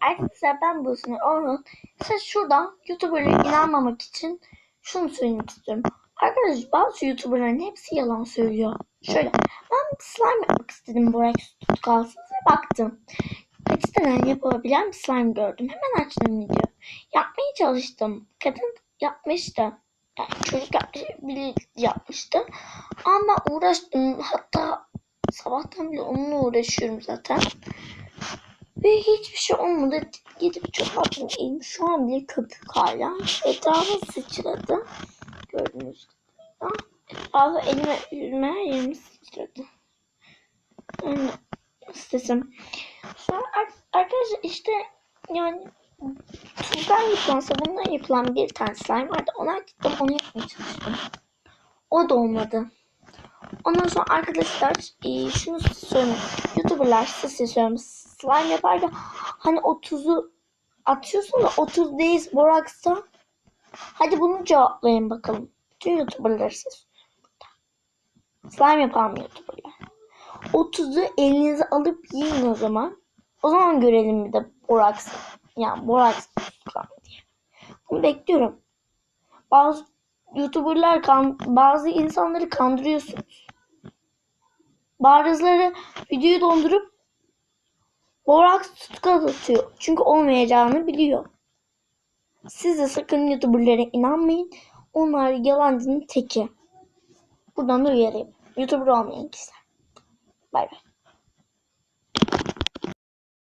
Arkadaşlar ben bu sene onun size şuradan YouTuber'lara inanmamak için şunu söylemek istiyorum. Arkadaşlar bazı YouTuber'ların hepsi yalan söylüyor. Şöyle ben slime yapmak istedim Borax tutkalsız ve baktım. Peçeteden yapılabilen bir slime gördüm. Hemen açtım video. Yapmaya çalıştım. Kadın yapmıştı. Yani çocuk yapmış, yapmıştı. Ama uğraştım. Hatta sabahtan beri onunla uğraşıyorum zaten. Ve hiçbir şey olmadı. Gidip çöp attım. Elim şu an bile köpük hala. Etrafa sıçradı. Gördüğünüz gibi. Etrafa elime yüzüme her yerimi sıçradı. Yani istesim. Sonra ar- arkadaşlar işte yani tuzdan yapılan, sabundan yapılan bir tane slime vardı. Ona gittim onu yapmaya çalıştım. O da olmadı. Ondan sonra arkadaşlar e, şunu söyleyeyim. Youtuberlar size söylüyorum. Slime yaparken hani o tuzu atıyorsun da o tuz boraksa. Hadi bunu cevaplayın bakalım. Bütün Youtuberlar siz. Slime yapan Youtuberlar. O tuzu elinize alıp yiyin o zaman. O zaman görelim bir de boraks. Yani slime diye. Bunu bekliyorum. Bazı YouTuber'lar kan, bazı insanları kandırıyorsunuz. Bazıları videoyu dondurup boraks tutkal atıyor. Çünkü olmayacağını biliyor. Siz de sakın YouTuber'lara inanmayın. Onlar yalancının teki. Buradan da uyarayım. YouTuber olmayan kişiler. Bay bay.